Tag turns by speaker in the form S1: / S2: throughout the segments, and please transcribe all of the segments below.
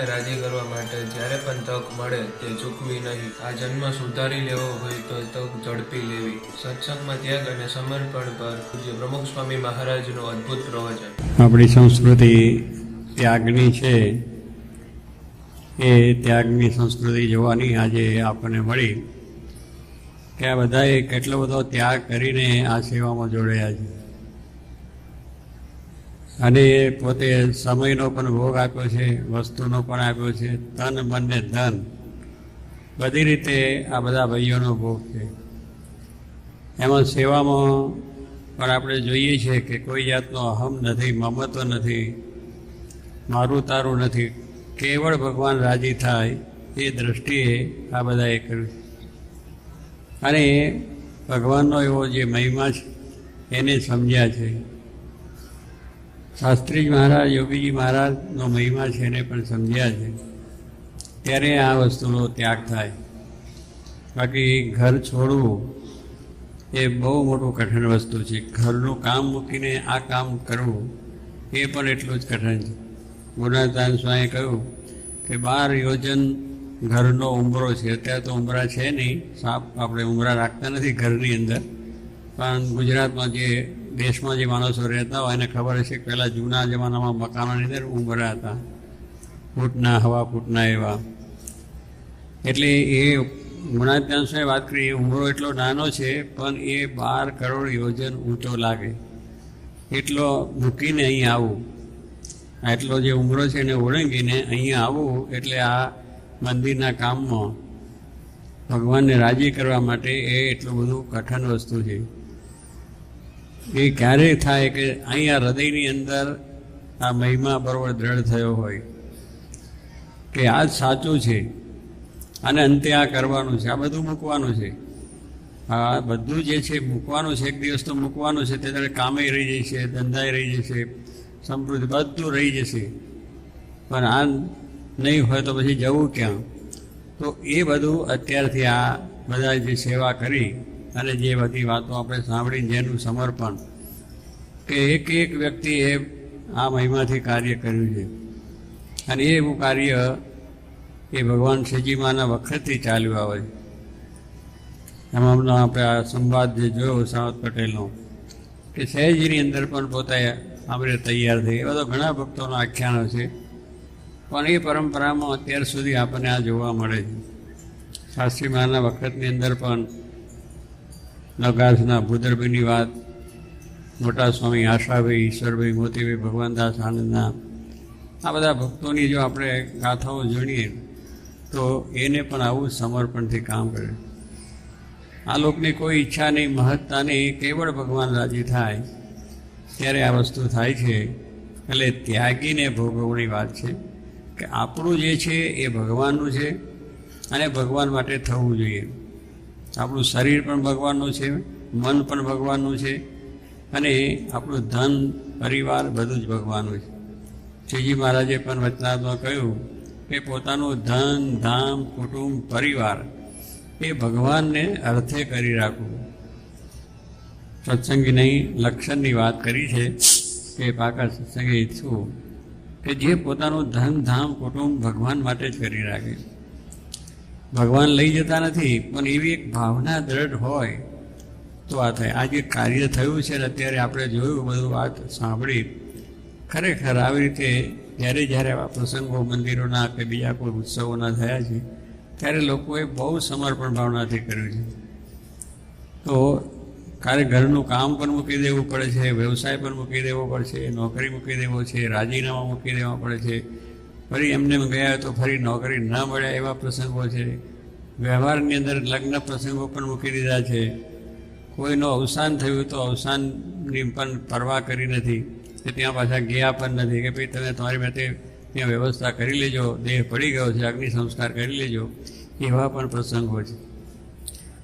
S1: ભગવાનને રાજી કરવા માટે જ્યારે પણ તક મળે તે ચૂકવી નહીં. આ જન્મ સુધારી લેવો હોય તો તક ઝડપી લેવી. સત્સંગમાં ત્યાગ અને સમર્પણ પર પૂજ્ય પ્રમુખ સ્વામી મહારાજનું અદ્ભુત પ્રવચન.
S2: આપણી સંસ્કૃતિ ત્યાગની છે. એ ત્યાગની સંસ્કૃતિ જોવાની આજે આપણને મળી કે આ બધાએ કેટલો બધો ત્યાગ કરીને આ સેવામાં જોડાયા છે. અને એ પોતે સમયનો પણ ભોગ આપ્યો છે, વસ્તુનો પણ આપ્યો છે, તન મન ને ધન. બધી રીતે આ બધા ભાઈઓનો ભોગ છે. એમાં સેવામાં પણ આપણે જોઈએ છીએ કે કોઈ જાતનો અહમ નથી, મમત્વ નથી, મારું તારું નથી. કેવળ ભગવાન રાજી થાય એ દ્રષ્ટિએ આ બધાએ કર્યું છે. અને ભગવાનનો એવો જે મહિમા છે, એને સમજ્યા છે. શાસ્ત્રીજી મહારાજ, યોગીજી મહારાજનો મહિમા છે એને પણ સમજ્યા છે. ત્યારે આ વસ્તુનો ત્યાગ થાય. બાકી ઘર છોડવું એ બહુ મોટું કઠિન વસ્તુ છે. ઘરનું કામ મૂકીને આ કામ કરવું એ પણ એટલું જ કઠિન છે. ગુણાતાન સ્વામીએ કહ્યું કે બાર યોજન ઘરનો ઉંબરો છે. અત્યારે તો ઉંબરા છે નહીં. સાપ આપણે ઉંબરા રાખતા નથી ઘરની અંદર. પણ ગુજરાતમાં જે, દેશમાં જે માણસો રહેતા હોય એને ખબર હશે પહેલાં જૂના જમાનામાં મકાનોની અંદર ઉંબરા હતા. ફૂટના, હવા ફૂટના એવા. એટલે એ ગુણાત્યાન સ્વામી વાત કરી ઉંબરો એટલો નાનો છે, પણ એ બાર કરોડ યોજન ઊંચો લાગે. એટલો મૂકીને અહીં આવું. આટલો જે ઉંબરો છે એને ઓળંગીને અહીંયા આવવું એટલે આ મંદિરના કામમાં ભગવાનને રાજી કરવા માટે એ એટલું બધું કઠણ વસ્તુ છે. એ ક્યારે થાય કે અહીંયા હૃદયની અંદર આ મહિમા બરોબર દ્રઢ થયો હોય? કે આ જ સાચું છે? અને અંતે આ કરવાનું છે? આ બધું મૂકવાનું છે? આ બધું જે છે મૂકવાનું છે, એક દિવસ તો મૂકવાનું છે, તે કામે રહી જશે, ધંધાએ રહી જશે, સમૃદ્ધિ બધું રહી જશે. પણ આ નહીં હોય તો પછી જવું ક્યાં? તો એ બધું અત્યારથી આ બધા જે સેવા કરી અને જે બધી વાતો આપણે સાંભળી જેનું સમર્પણ, કે એક એક વ્યક્તિએ આ મહિમાથી કાર્ય કર્યું છે. અને એ એવું કાર્ય એ ભગવાન શ્રીજીમાના વખતથી ચાલ્યું આવે છે. એમાં હમણાં આપણે આ સંવાદ જે જોયો સાવત પટેલનો, કે સહેજીની અંદર પણ પોતે આપણે તૈયાર થઈ. એવા તો ઘણા ભક્તોના આખ્યાનો છે. પણ એ પરંપરામાં અત્યાર સુધી આપણને આ જોવા મળે છે. શાસ્ત્રી મહારાજના વખતની અંદર પણ નગાસના ભૂદરભાઈની વાત મોટા સ્વામી આશાભાઈ, ઈશ્વરભાઈ મોતીભાઈ ભગવાનદાસ આનંદના, આ બધા ભક્તોની જો આપણે ગાથાઓ જાણીએ, તો એને પણ આવું સમર્પણથી કામ કરે. આ લોકની કોઈ ઈચ્છા નહીં, મહત્તા નહીં, કેવળ ભગવાન રાજી થાય, ત્યારે આ વસ્તુ થાય છે. એટલે ત્યાગીને ભોગવણી વાત છે કે આપણું જે છે એ ભગવાનનું છે અને ભગવાન માટે થવું જોઈએ. આપણું શરીર પણ ભગવાનનું છે, મન પણ ભગવાનનું છે, અને આપણું ધન, પરિવાર બધું જ ભગવાનનું છે. શ્રીજી મહારાજે પણ વચનાત્મા કહ્યું કે પોતાનું ધન, ધામ, કુટુંબ, પરિવાર એ ભગવાનને અર્થે કરી રાખવું. સત્સંગી નહીં, લક્ષણની વાત કરી છે કે પાકા સત્સંગી ઈચ્છું કે જે પોતાનું ધન, ધામ, કુટુંબ ભગવાન માટે જ કરી રાખે. ભગવાન લઈ જતા નથી, પણ એવી એક ભાવના દ્રઢ હોય, તો આ થાય. આ જે કાર્ય થયું છે અત્યારે આપણે જોયું, બધું વાત સાંભળી. ખરેખર આવી રીતે જ્યારે જ્યારે આવા પ્રસંગો મંદિરોના કે બીજા કોઈ ઉત્સવોના થયા છે, ત્યારે લોકોએ બહુ સમર્પણ ભાવનાથી કર્યું છે. તો કારે ઘરનું કામ પણ મૂકી દેવું પડે છે, વ્યવસાય પણ મૂકી દેવો પડશે, નોકરી મૂકી દેવો છે, રાજીનામા મૂકી દેવા પડે છે. ફરી એમને એમ ગયા તો ફરી નોકરી ન મળ્યા એવા પ્રસંગો છે. વ્યવહારની અંદર લગ્ન પ્રસંગો પણ મૂકી દીધા છે. કોઈનું અવસાન થયું તો અવસાનની પણ પરવા કરી નથી. કે ત્યાં પાછા ગયા પણ નથી કે ભાઈ તમે તમારી માટે ત્યાં વ્યવસ્થા કરી લેજો, દેહ પડી ગયો છે, અગ્નિ સંસ્કાર કરી લેજો, એવા પણ પ્રસંગો છે.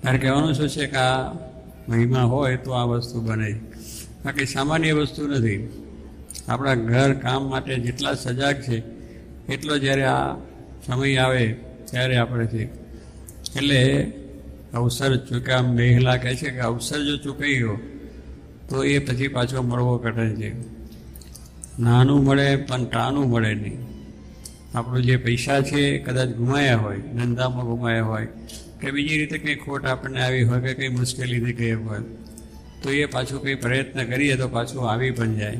S2: ત્યારે કહેવાનું શું છે કે આ મહિમા હોય તો આ વસ્તુ બને. બાકી સામાન્ય વસ્તુ નથી. આપણા ઘર કામ માટે જેટલા સજાગ છે, એટલો જ્યારે આ સમય આવે ત્યારે આપણે છે. એટલે અવસર ચૂક્યા મેઘલા કહે છે કે અવસર જો ચૂકાઈ ગયો, તો એ પછી પાછો મળવો કઠિન છે. નાનું મળે પણ ટાણું મળે નહીં. આપણું જે પૈસા છે કદાચ ગુમાયા હોય, ધંધામાં ગુમાયા હોય, કે બીજી રીતે કંઈ ખોટ આપણને આવી હોય કે કંઈ મુશ્કેલી થઈ ગઈ હોય, તો એ પાછું કંઈ પ્રયત્ન કરીએ તો પાછું આવી પણ જાય.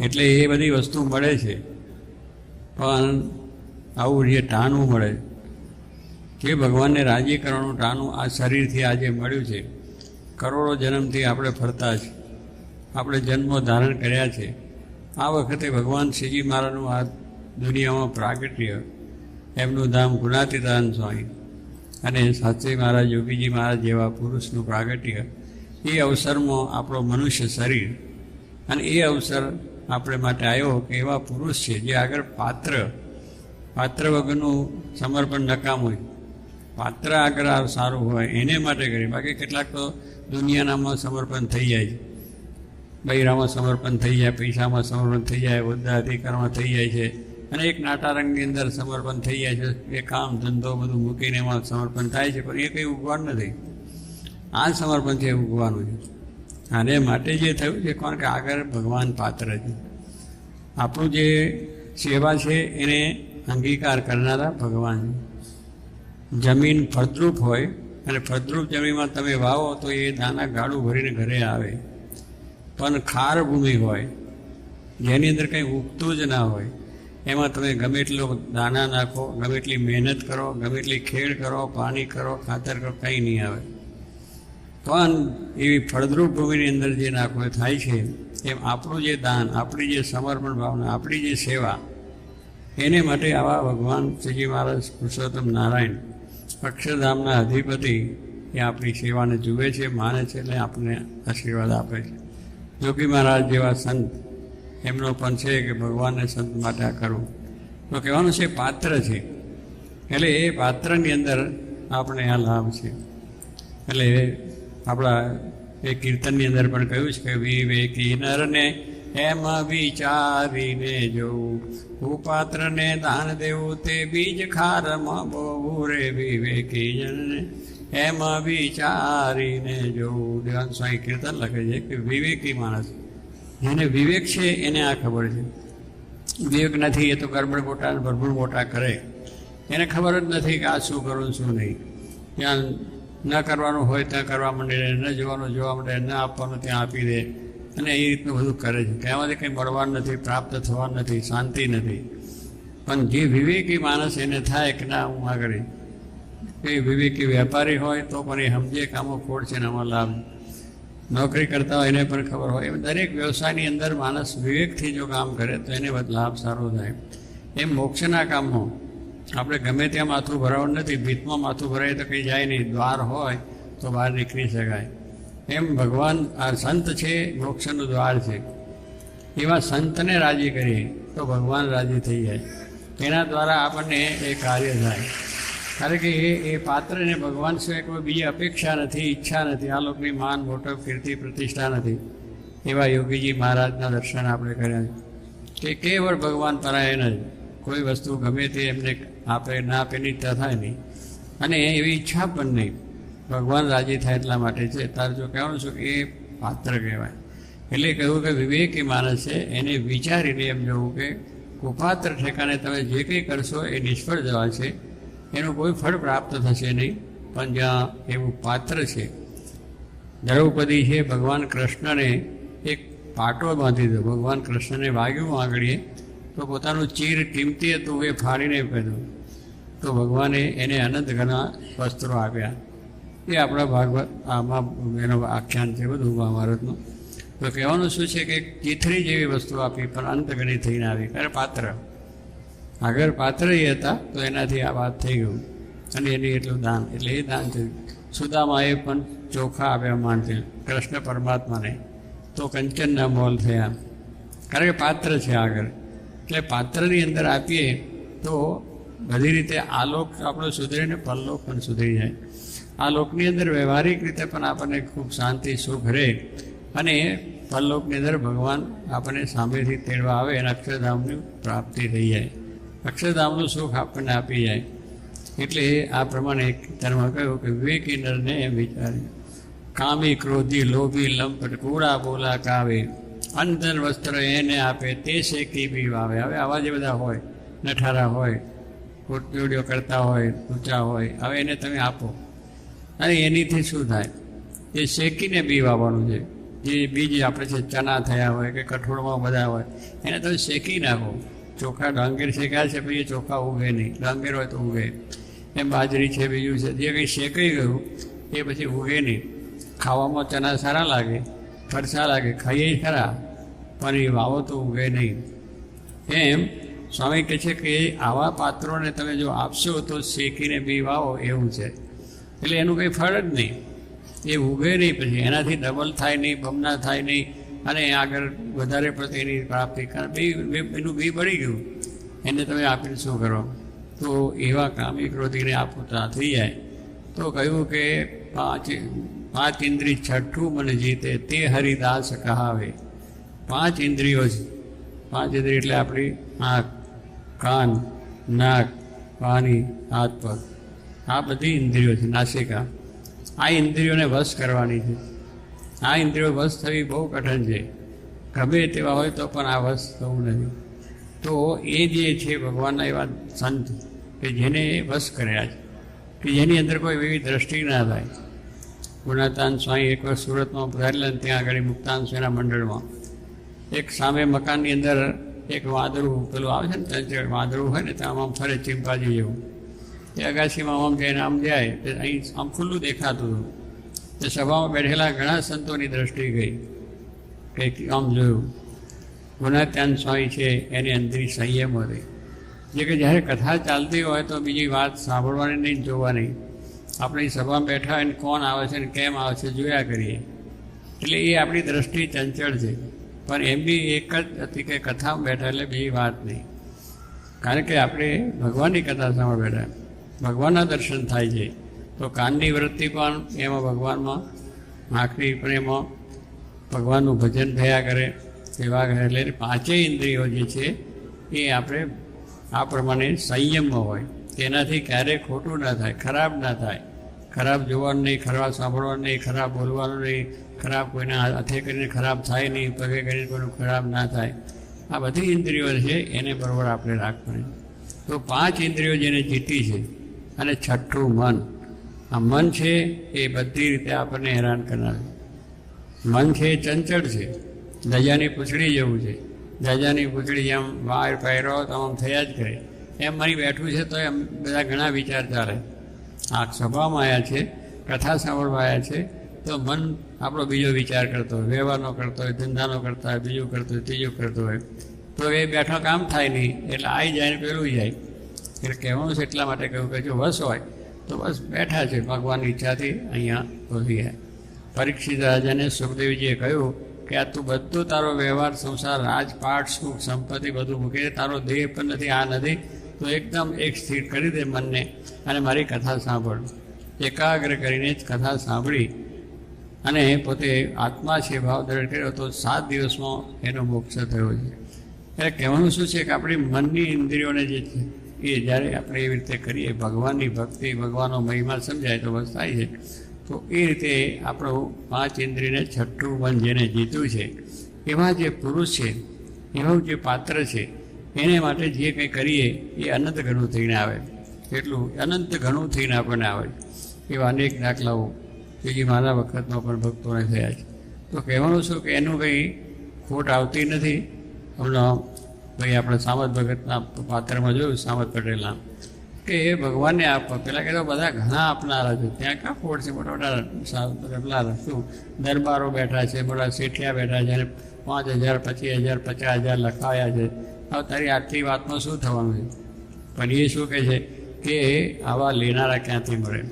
S2: એટલે એ બધી વસ્તુ મળે છે. પણ આવું જે ટાણું મળે જે ભગવાનને રાજી કરવાનું ટાણું આ શરીરથી આજે મળ્યું છે. કરોડો જન્મથી આપણે ફરતા છે આપણે જન્મો ધારણ કર્યા છે. આ વખતે ભગવાન શ્રીજી મહારાજનું આ દુનિયામાં પ્રાગટ્ય, એમનું ધામ ગુણાતીતાન સ્વામી અને સાચી મહારાજ યોગીજી મહારાજ જેવા પુરુષનું પ્રાગટ્ય, એ અવસરમાં આપણો મનુષ્ય શરીર અને એ અવસર આપણે માટે આવ્યો કે એવા પુરુષ છે જે આગળ પાત્ર પાત્ર વગરનું સમર્પણ નકામ હોય. પાત્ર આગળ સારું હોય એને માટે કરી. બાકી કેટલાક તો દુનિયાનામાં સમર્પણ થઈ જાય બૈરામાં સમર્પણ થઈ જાય, પૈસામાં સમર્પણ થઈ જાય, બધા અધિકારમાં થઈ જાય છે. અને એક નાટા રંગની અંદર સમર્પણ થઈ જાય છે. એ કામ, ધંધો બધું મૂકીને એમાં સમર્પણ થાય છે, પણ એ કંઈ ઉગવાનું નથી. આ સમર્પણ છે ઉગવાનું છે. આને માટે જે થયું છે કોણ કે આગળ ભગવાન પાત્ર છે. આપણું જે સેવા છે, એને અંગીકાર કરનારા ભગવાન છે. જમીન ફળદ્રુપ હોય અને ફળદ્રુપ જમીનમાં તમે વાવો તો એ દાના ગાડું ભરીને ઘરે આવે. પણ ખાર ભૂમિ હોય, જેની અંદર કંઈ ઉગતું જ ના હોય, એમાં તમે ગમે એટલો દાણા નાખો, ગમે એટલી મહેનત કરો, ગમે એટલી ખેડ કરો, પાણી કરો, ખાતર કરો, કંઈ નહીં આવે. પણ એવી ફળદ્રુપ ભૂમિની અંદર જે નાખો, એ થાય છે, એમ આપણું જે દાન, આપણી જે સમર્પણ ભાવના, આપણી જે સેવા, એને માટે આવા ભગવાન શ્રીજી મહારાજ પુરુષોત્તમ નારાયણ અક્ષરધામના અધિપતિ એ આપણી સેવાને જુએ છે, માને છે એટલે આપણને આશીર્વાદ આપે છે. જોગી મહારાજ જેવા સંત એમનો પણ છે કે ભગવાનને સંત માટે આ કરવું. તો કહેવાનું છે, પાત્ર છે. એટલે એ પાત્રની અંદર આપણે આ લાભ છે. એટલે આપણા એ કીર્તનની અંદર પણ કહ્યું છે કે વિવેકી નરને એમ વિચારીને જોવું કુપાત્રને દાન દેવું તે બીજ ખારમાં બહુ રે વિવેકી જનને એમ વિચારીને જોવું દેવાન સ્વામી કીર્તન લખે છે કે વિવેકી માણસ. જેને વિવેક છે, એને આ ખબર છે. વિવેક નથી, એ તો ગરબડ મોટા ભરભૂર મોટા કરે. એને ખબર જ નથી કે આ શું કરવું શું નહીં. ત્યાં ન કરવાનું હોય, ત્યાં કરવા માંડે, ન જોવાનું, જોવા માંડે, ન આપવાનું, ત્યાં આપી દે. અને એ રીતનું બધું કરે છે. કહેવાથી કંઈ મળવાનું નથી, પ્રાપ્ત થવાનું નથી, શાંતિ નથી. પણ જે વિવેકી માણસ એને થાય કે ના, હું આગળ એ વિવેકી વેપારી હોય તો પણ એ સમજે કે આમાં ખોટ છે ને આમાં લાભ. નોકરી કરતા હોય એને પણ ખબર હોય. એમ દરેક વ્યવસાયની અંદર માણસ વિવેકથી જો કામ કરે તો એને લાભ સારો થાય. એમ મોક્ષના કામમાં આપણે ગમે ત્યાં માથું ભરાવવાનું નથી, ભીતમાં માથું ભરાય તો કંઈ જાય નહીં. દ્વાર હોય તો બહાર નીકળી શકાય. એમ ભગવાન આ સંત છે, મોક્ષનું દ્વાર છે. એવા સંતને રાજી કરીએ તો ભગવાન રાજી થઈ જાય. એના દ્વારા આપણને એ કાર્ય થાય. કારણ કે એ એ પાત્રને ભગવાન સિવાય કોઈ બીજી અપેક્ષા નથી, ઈચ્છા નથી. આ લોકોની માન, મોટો કીર્તિ, પ્રતિષ્ઠા નથી. એવા યોગીજી મહારાજના દર્શન આપણે કર્યા છે. કે કેવળ ભગવાન પરાયણ જ. કોઈ વસ્તુ ગમે તે એમને આપે, ના આપેની ઈચ્છા થાય નહીં. અને એવી ઈચ્છા પણ નહીં. ભગવાન રાજી થાય એટલા માટે છે. તારે જો કહેવાનું છું કે એ પાત્ર કહેવાય. એટલે કહ્યું કે વિવેકી માણસ છે, એને વિચારીને એમ જોવું કે કુપાત્ર ઠેકાને તમે જે કંઈ કરશો એ નિષ્ફળ જવા છે. એનું કોઈ ફળ પ્રાપ્ત થશે નહીં, પણ જ્યાં એવું પાત્ર છે. દ્રૌપદી છે, ભગવાન કૃષ્ણને એક પાટો બાંધી દીધો. ભગવાન કૃષ્ણને વાગ્યું આંગળીએ, તો પોતાનું ચીર કિંમતી હતું, એ ફાડીને પહેર્યું તો ભગવાને એને અનંત ઘણા વસ્ત્રો આપ્યા. એ આપણા ભાગવત, આમાં એનો આખ્યાન છે બધું મહાભારતનું. તો કહેવાનું શું છે કે ચીથરી જેવી વસ્તુ આપી, પણ અંતગણી થઈને આવી કારણ પાત્ર. આગળ પાત્ર એ હતા, તો એનાથી આ વાત થઈ ગયું. અને એની એટલું દાન, એટલે એ દાન થયું. સુદામાએ પણ ચોખા આવ્યા માનથી કૃષ્ણ પરમાત્માને. તો કંચનના મોલ થયા. કારણ કે પાત્ર છે આગળ. એટલે પાત્રની અંદર આપીએ, તો બધી રીતે આલોક આપણો સુધરે ને પરલોક પણ સુધરી જાય. આ લોકની અંદર વ્યવહારિક રીતે પણ આપણને ખૂબ શાંતિ, સુખ રહે અને પરલોકની અંદર ભગવાન આપણને સામેથી તેડવા આવે અને અક્ષરધામની પ્રાપ્તિ થઈ જાય. અક્ષરધામનું સુખ આપણને આપી જાય. એટલે આ પ્રમાણે ધર્મમાં કહ્યું કે વિવેકી નરને એમ વિચાર્યું. કામી, ક્રોધી, લોભી, લંપટ, કોળા, બોલા, કાવે, અંતર, વસ્ત્ર એને આપે, તે શેકી બી વાવે. હવે આવા જે બધા હોય, નઠારા હોય કોટડીઓ કરતા હોય, ઊંચા હોય, હવે એને તમે આપો. અને એનીથી શું થાય? એ શેકીને બી વાવવાનું છે. જે બીજ આપણે છે ચણા થયા હોય કે કઠોળમાં બધા હોય, એને તમે શેકી નાખો. ચોખા ડાંગેર શેકાય છે પછી એ ચોખા ઉગે નહીં. ડાંગેર હોય તો ઉગે એમ બાજરી છે, બીજું છે, જે કંઈ શેકાઈ ગયું, એ પછી ઉગે નહીં. ખાવામાં ચના સારા લાગે, ફરસા લાગે, ખાઈએ ખરા, પણ એ વાવો તો ઉગે નહીં. એમ સ્વામી કહે છે કે આવા પાત્રોને તમે જો આપશો તો શેકીને બી વાવો એવું છે. એટલે એનું કંઈ ફળ જ નહીં. એ ઉગે નહીં પછી, એનાથી ડબલ થાય નહીં બમના થાય નહીં, અને આગળ વધારે પ્રત્યેની પ્રાપ્તિ કારણ બી એનું બી બળી ગયું. એને તમે આપીને શું કરો? તો એવા કામી ક્રોધીને આ પોતા થઈ જાય. તો કહ્યું કે, પાંચ પાંચ ઇન્દ્રિય છઠ્ઠું મને જીતે, તે હરિદાસ કહાવે. પાંચ ઇન્દ્રિયો છે પાંચ ઇન્દ્રિય એટલે આપણી આંખ, કાન, નાક પાણી હાથ, પગ. આ બધી ઇન્દ્રિયો છે, નાસિકા. આ ઇન્દ્રિયોને વશ કરવાની છે. આ ઇન્દ્રિયો વશ થવી બહુ કઠિન છે. ગમે તેવા હોય તો પણ આ વશ થવું નથી. તો એ જે છે ભગવાનના એવા સંત કે જેને વશ કર્યા છે, કે જેની અંદર કોઈ એવી દ્રષ્ટિ ના થાય. ગુણાતાન સ્વામી એકવાર સુરતમાં પધારેલા ત્યાં આગળ મુક્તાન સ્વામીના મંડળમાં. એક સામે મકાનની અંદર એક વાદળું પેલું આવે છે ને, ત્યાં વાદળું હોય ને, ત્યાં આમ ફરે ચિંપાજી જેવું. એ અગાશીમાં આમ જઈને આમ જાય. તે અહીં આમ ખુલ્લું દેખાતું હતું. તે સભામાં બેઠેલા ઘણા સંતોની દ્રષ્ટિ ગઈ. કંઈક આમ જોયું. ગુણાત્યાન સ્વામી છે, એની અંતરી સંયમ હતી જે કે જ્યારે કથા ચાલતી હોય તો બીજી વાત સાંભળવાની નહીં જોવાની. આપણી સભામાં બેઠા હોય ને કોણ આવે છે ને કેમ આવે છે જોયા કરીએ. એટલે એ આપણી દ્રષ્ટિ ચંચળ છે. પણ એમ બી એક જ હતી કે કથામાં બેઠા એટલે બીજી વાત નહીં. કારણ કે આપણે ભગવાનની કથા સાંભળ બેઠા. ભગવાનના દર્શન થાય છે. તો કાનની વૃત્તિ પણ એમાં ભગવાનમાં આંખની પ્રેમો ભગવાનનું ભજન થયા કરે, સેવા કરે એટલે પાંચેય ઇન્દ્રિયો જે છે એ આપણે આ પ્રમાણે સંયમમાં હોય. તેનાથી ક્યારેય ખોટું ના થાય, ખરાબ ના થાય. ખરાબ જોવાનું નહીં, ખરાબ સાંભળવાનું નહીં, ખરાબ બોલવાનું નહીં, ખરાબ કોઈના હાથે કરીને ખરાબ થાય નહીં, પગે કરીને કોઈનું ખરાબ ના થાય. આ બધી ઇન્દ્રિયો છે, એને બરોબર આપણે રાખવાની. તો પાંચ ઇન્દ્રિયો જેને જીતી છે અને છઠ્ઠું મન. આ મન છે એ બધી રીતે આપણને હેરાન કરનાર. મન છે એ ચંચળ છે. દજાની પૂંછડી જેવું છે. દજાની પૂંછડી જેમ વાર પહેરો તો આમ થયા જ કરે. એમ મારી બેઠું છે તો એમ બધા ઘણા વિચાર ચાલે આ સભામાં આવ્યા છે, કથા સાંભળવા આવ્યા છે, તો મન આપણો બીજો વિચાર કરતો હોય. વ્યવહારનો કરતો હોય, ધંધાનો કરતા હોય, બીજું કરતો હોય, ત્રીજું કરતો હોય. તો એ બેઠો કામ થાય નહીં. એટલે આવી જાય ને પેલું જાય. એટલે કહેવાનું છે, એટલા માટે કહ્યું કે જો વસ હોય, તો બસ બેઠા છે, ભગવાનની ઈચ્છાથી અહીંયા ગયા પરીક્ષિત રાજાને સુખદેવજીએ કહ્યું કે આ તું બધો તારો વ્યવહાર, સંસાર, રાજપાટ, સુખ, સંપત્તિ બધું મૂકી તારો દેહ પણ નથી, આ નથી, તો એકદમ એક સ્થિર કરી દે મનને. અને મારી કથા સાંભળ. એકાગ્ર કરીને જ કથા સાંભળી. અને પોતે આત્મા છે, ભાવ દ્રઢ કર્યો, તો સાત દિવસમાં એનો મોક્ષ થયો છે. એટલે કહેવાનું શું છે કે આપણી મનની ઇન્દ્રિયોને જે છે એ જ્યારે આપણે એવી રીતે કરીએ, ભગવાનની ભક્તિ, ભગવાનનો મહિમા સમજાય તો બસ થાય છે. તો એ રીતે આપણું પાંચ ઇન્દ્રિયને છઠ્ઠું મન જેને જીત્યું છે, એવા જે પુરુષ છે, એવું જે પાત્ર છે, એને માટે જે કંઈ કરીએ, એ અનંત ઘણું થઈને આવે. એટલું અનંત ઘણું થઈને આપણને આવે એવા અનેક દાખલાઓ બીજી મારા વખતમાં પણ ભક્તોને થયા છે. તો કહેવાનું શું કે એનું કંઈ ખોટ આવતી નથી. હમણાં ભાઈ આપણે સામત ભગતના પાત્રમાં જોયું સામત પટેલના, કે એ ભગવાનને આપવા. પેલા કહેતો, બધા ઘણા આપનારા છે. ત્યાં ક્યાં ફોડ છે? મોટા મોટા પેલા શું દરબારો બેઠા છે મોટા શેઠિયા બેઠા છે, અને પાંચ હજાર, પચીસ હજાર, પચાસ હજાર લખાયા છે. હવે તારી આટલી વાતમાં શું થવાનું છે? પણ એ શું કહે છે કે આવા લેનારા ક્યાંથી મળે?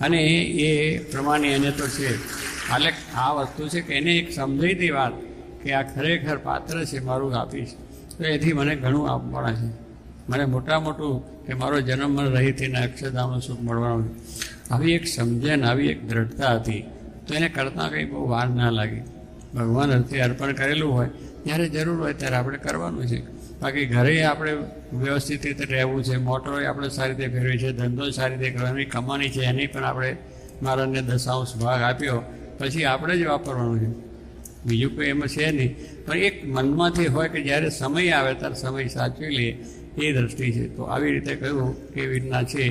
S2: અને એ પ્રમાણે એને તો છે. એટલે આ વસ્તુ છે કે એને એક સમજાઈ વાત કે આ ખરેખર પાત્ર છે, મારું આપીશ. તો એથી મને ઘણું આપવાના છે. મને મોટા મોટું કે મારો જન્મ મને રહીથી અક્ષરધામનું સુખ મળવાનું આવી એક સમજણ, આવી એક દ્રઢતા હતી, તો એને કરતાં કંઈ બહુ વાર ના લાગી. ભગવાન અર્થે અર્પણ કરેલું હોય, જ્યારે જરૂર હોય ત્યારે આપણે કરવાનું છે. બાકી ઘરે આપણે વ્યવસ્થિત રીતે રહેવું છે મોટરો આપણે સારી રીતે ફેરવી છે, ધંધો સારી રીતે કરવાની કમાણી છે, એની પણ આપણે મારાને દશાંશ ભાગ આપ્યો, પછી આપણે જ વાપરવાનું છે. બીજું કોઈ એમાં છે નહીં. પણ એક મનમાંથી હોય કે જ્યારે સમય આવે, ત્યારે સમય સાચવી લઈએ એ દ્રષ્ટિ છે. તો આવી રીતે કહ્યું કેવી રીતના છે?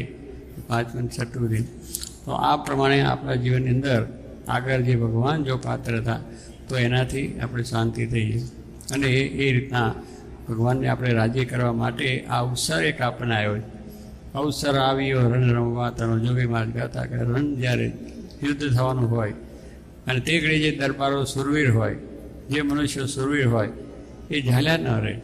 S2: પાંચમું છઠ્ઠું દિન તો આ પ્રમાણે આપણા જીવનની અંદર આગળ જે ભગવાન જો પાત્ર હતા, તો એનાથી આપણે શાંતિ થઈએ અને એ એ રીતના ભગવાનને આપણે રાજી કરવા માટે આ અવસર એક આપણને આવ્યો છે. અવસર આવ્યો રણ રમવા તનો જોગી માર્ગ હતા કે રણ જ્યારે યુદ્ધ થવાનું હોય અને તે ઘડી જે દરબારો સુરવીર હોય, જે મનુષ્ય સુરવીર હોય, એ ઝાલ્યા ન રહે.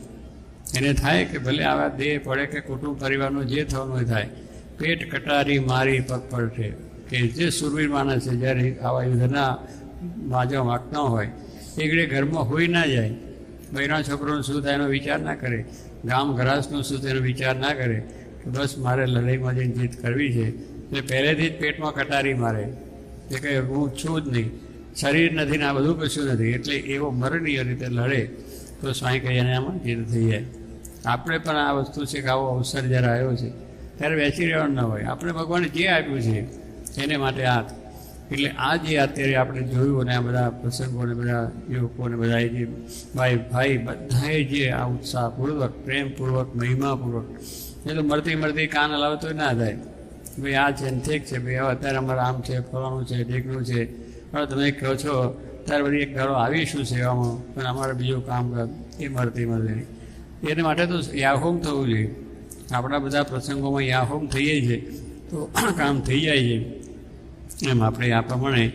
S2: એને થાય કે ભલે આવા દેહ પડે કે કુટુંબ પરિવારનું જે થવાનું થાય, પેટ કટારી મારી પગ પડશે કે જે સુરવીર માણસ છે, જ્યારે આવા યુદ્ધના વાંચવા માગતા હોય, એ ઘડી ઘરમાં હોઈ ના જાય. બૈરા છોકરોનું શું થાય એનો વિચાર ના કરે. ગામ ઘરાસનું શું તેનો વિચાર ના કરે. કે બસ મારે લડાઈમાં જઈને જીત કરવી છે. એટલે પહેલેથી જ પેટમાં કટારી મારે. એ કંઈ હું છું જ નહીં. શરીર નથી ને આ બધું કશું નથી. એટલે એવો મરણીય રીતે લડે તો સ્વાઈ કહી અને આમાં જીત થઈ જાય. આપણે પણ આ વસ્તુ છે કે આવો અવસર જ્યારે આવ્યો છે, ત્યારે બેસી રહેવાનું ન હોય. આપણે ભગવાને જે આપ્યું છે, એને માટે આ એટલે આ જે અત્યારે આપણે જોયું અને આ બધા પ્રસંગોને બધા યુવકોને બધા જે ભાઈ ભાઈ બધાએ જે આ ઉત્સાહપૂર્વક, પ્રેમપૂર્વક, મહિમાપૂર્વક, એ તો મળતી મળતી કાન હલાવતો ના થાય. ભાઈ આ છે ને ઠીક છે, ભાઈ અત્યારે અમારે આમ છે, ફલાણું છે ઢીકનું છે હવે તમે કહો છો ત્યારે બધી એક ગાળો આવીશું સેવામાં? પણ અમારે બીજું કામ એ મળતી મળે. એને માટે તો યાહોમ થવું જોઈએ. આપણા બધા પ્રસંગોમાં યાહોમ થઈએ છે, તો કામ થઈ જાય છે. એમ આપણે આ પ્રમાણે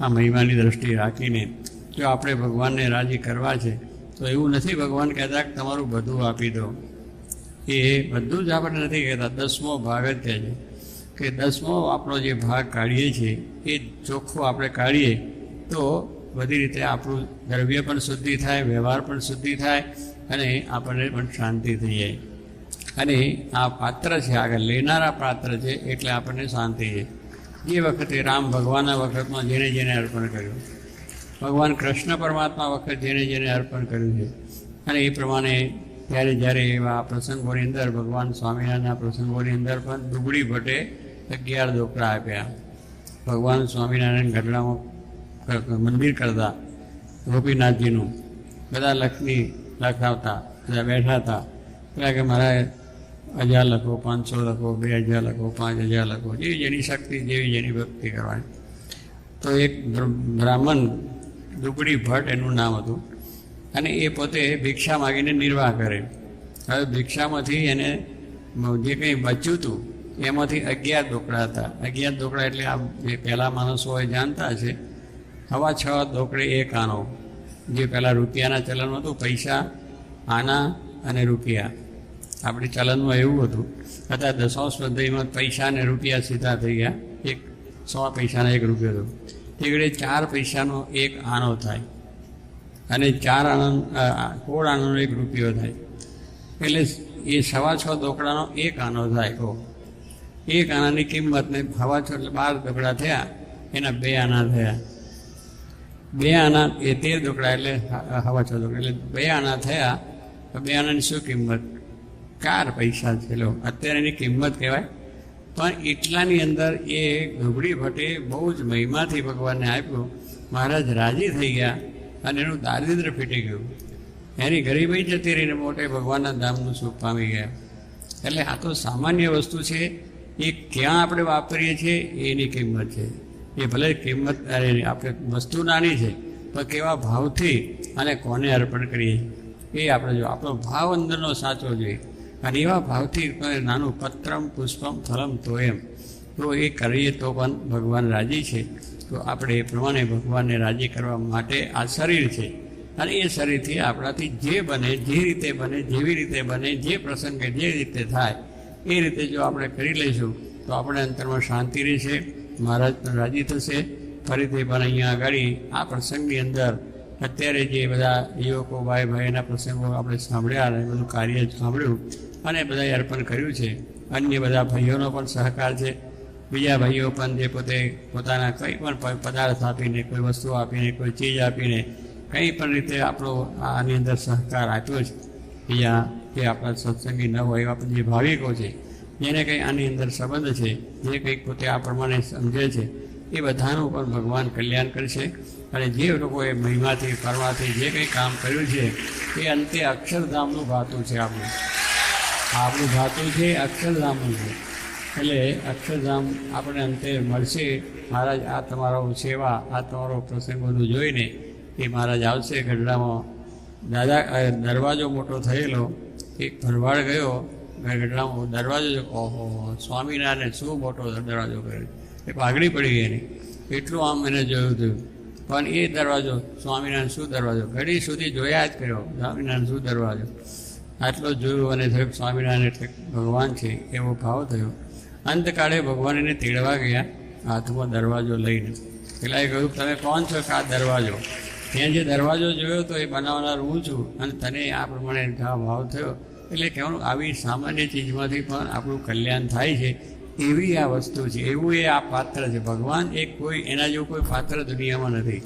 S2: આ મહિમાની દ્રષ્ટિ રાખીને, જો આપણે ભગવાનને રાજી કરવા છે, તો એવું નથી ભગવાન કહેતા કે તમારું બધું આપી દો. એ બધું જ આપણે નથી કહેતા, દસમો ભાગ જ કહે છે. કે દસમો આપણો જે ભાગ કાઢીએ છીએ, એ ચોખ્ખો આપણે કાઢીએ, તો બધી રીતે આપણું દ્રવ્ય પણ શુદ્ધિ થાય, વ્યવહાર પણ શુદ્ધિ થાય અને આપણને પણ શાંતિ થઈ જાય. અને આ પાત્ર છે, આગળ લેનારા પાત્ર છે, એટલે આપણને શાંતિ છે. જે વખતે રામ ભગવાનના વખતમાં જેને જેને અર્પણ કર્યું, ભગવાન કૃષ્ણ પરમાત્મા વખત જેને જેને અર્પણ કર્યું છે. અને એ પ્રમાણે ત્યારે જ્યારે એવા પ્રસંગોની અંદર ભગવાન સ્વામિનારાયણના પ્રસંગોની અંદર પણ દુગડી ભટ્ટે અગિયાર દોકડા આપ્યા. ભગવાન સ્વામિનારાયણ ગઢડામાં મંદિર કરતા ગોપીનાથજીનું. બધા લખની લખાવતા, બધા બેઠા હતા. પેલા કે મારા હજાર લખો, પાંચસો લખો, બે હજાર લખો, પાંચ હજાર લખો, જેવી જેની શક્તિ, જેવી જેની ભક્તિ કરવાની. તો એક બ્રાહ્મણ દુગડી ભટ્ટ એનું નામ હતું. અને એ પોતે ભિક્ષા માગીને નિર્વાહ કરે. હવે ભિક્ષામાંથી એને જે કંઈ બચ્યું હતું એમાંથી અગિયાર ઢોકળા હતા. અગિયાર ઢોકળા એટલે આ જે પહેલાં માણસો હોય જાણતા છે હવા છ ઢોકળે એક આનો જે પહેલાં રૂપિયાના ચલનમાં હતું, પૈસા, આના અને રૂપિયા. આપણે ચલનમાં એવું હતું અત્યારે દશાંશ પદ્ધતિમાં પૈસા અને રૂપિયા સીધા થઈ ગયા. એક સો પૈસાના એક રૂપિયો હતો. તે ચાર પૈસાનો એક આનો થાય અને ચાર આણંદ કોળ આણંદનો એક રૂપિયો થાય. એટલે એ સવા છ ઢોકળાનો એક આનો થાય. કહો એક આનાની કિંમતને હવા છો એટલે બાર દોકડા થયા, એના બે આના થયા. બે આના, એ તેર દોકડા એટલે હવા છો દોકડા એટલે બે આના થયા, તો બે આનાની શું કિંમત? ચાર પૈસા છે લો. અત્યારે એની કિંમત કહેવાય. પણ એટલાની અંદર એ ગોબડી ભટ્ટે બહુ જ મહિમાથી ભગવાનને આપ્યું. મહારાજ રાજી થઈ ગયા અને એનું દારિદ્ર્ય ફીટી ગયું. એની ગરીબી જતી રહીને મોટે ભગવાનના ધામનું સુખ પામી ગયા. એટલે આ તો સામાન્ય વસ્તુ છે. એ ક્યાં આપણે વાપરીએ છીએ? એની કિંમત છે. એ ભલે કિંમત અરે આપણે વસ્તુ નાની છે, પણ કેવા ભાવથી અને કોને અર્પણ કરીએ એ આપણે જો, આપણો ભાવ અંદરનો સાચો જોઈએ. અને એવા ભાવથી નાનું પત્રમ, પુષ્પમ, ફલમ એમ. તો એ કરીએ તો પણ ભગવાન રાજી છે. તો આપણે એ પ્રમાણે ભગવાનને રાજી કરવા માટે આ શરીર છે. અને એ શરીરથી આપણાથી જે બને, જે રીતે બને, જેવી રીતે બને, જે પ્રસંગે જે રીતે થાય એ રીતે જો આપણે કરી લઈશું, તો આપણે અંતરમાં શાંતિ રહેશે, મહારાજ પણ રાજી થશે. ફરીથી પણ અહીંયા આગળ આ પ્રસંગની અંદર અત્યારે જે બધા યુવકો, ભાઈ ભાઈના પ્રસંગો આપણે સાંભળ્યા અને બધું કાર્ય સાંભળ્યું અને બધાએ અર્પણ કર્યું છે. અન્ય બધા ભાઈઓનો પણ સહકાર છે. બીજા ભાઈઓ પણ જે પોતે પોતાના કંઈ પણ પદાર્થ આપીને, કોઈ વસ્તુ આપીને, કોઈ ચીજ આપીને કંઈ પણ રીતે આપણો આની અંદર સહકાર આપ્યો છે. બીજા કે આપણા સત્સંગી ન હોય એવા જે ભાવિકો છે, જેને કંઈ આની અંદર સંબંધ છે, જે કંઈક પોતે આ પ્રમાણે સમજે છે, એ બધાનું પણ ભગવાન કલ્યાણ કરશે. અને જે લોકોએ મહિમાથી, ફરવાથી જે કંઈ કામ કર્યું છે, એ અંતે અક્ષરધામનું ભાતું છે આપણું. આપણું ભાતું છે અક્ષરધામનું છે. એટલે અક્ષરધામ આપણે અંતે મળશે. મહારાજ, આ તમારો સેવા, આ તમારો પ્રસંગ બધું જોઈને એ મહારાજ આવશે ગઢડામાં દાદા દરવાજો મોટો થયેલો, એક ભરવાડ ગયો ગઢડામાં દરવાજો ઓહો સ્વામિનારાયણ શું મોટો દરવાજો કર્યો? એ પાઘડી પડી ગઈ એની. એટલું આમ એને જોયું હતું. પણ એ દરવાજો, સ્વામિનારાયણ શું દરવાજો? ઘડી સુધી જોયા જ કર્યો, સ્વામિનારાયણ શું દરવાજો? આટલો જોયું અને થયું, સ્વામિનારાયણ એટલે ભગવાન છે, એવો ભાવ થયો. અંતકાળે ભગવાન એને તેડવા ગયા, હાથમાં દરવાજો લઈને. પેલા એ કહ્યું, તમે કોણ છો? કે આ દરવાજો? ત્યાં જે દરવાજો જોયો તો એ બનાવનાર હું છું અને તને આ પ્રમાણે ઘા ભાવ થયો. એટલે કહેવાનું આવી સામાન્ય ચીજમાંથી પણ આપણું કલ્યાણ થાય છે. એવી આ વસ્તુ છે. એવું એ આ પાત્ર છે. ભગવાન એક કોઈ એના જેવું કોઈ પાત્ર દુનિયામાં નથી.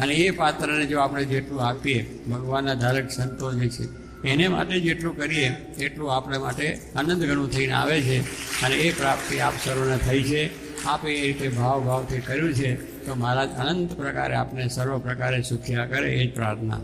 S2: અને એ પાત્રને જો આપણે જેટલું આપીએ, ભગવાનના ધારક સંતો જે છે, એને માટે જેટલું કરીએ, એટલું આપણે માટે આનંદ ઘણું થઈને આવે છે. અને એ પ્રાપ્તિ આપ સર્વને થઈ છે. આપે એ રીતે ભાવ ભાવથી કર્યું છે. તો મહારાજ અનંત પ્રકારે આપને સર્વ પ્રકારે સુખ્યા કરે એ જ પ્રાર્થના.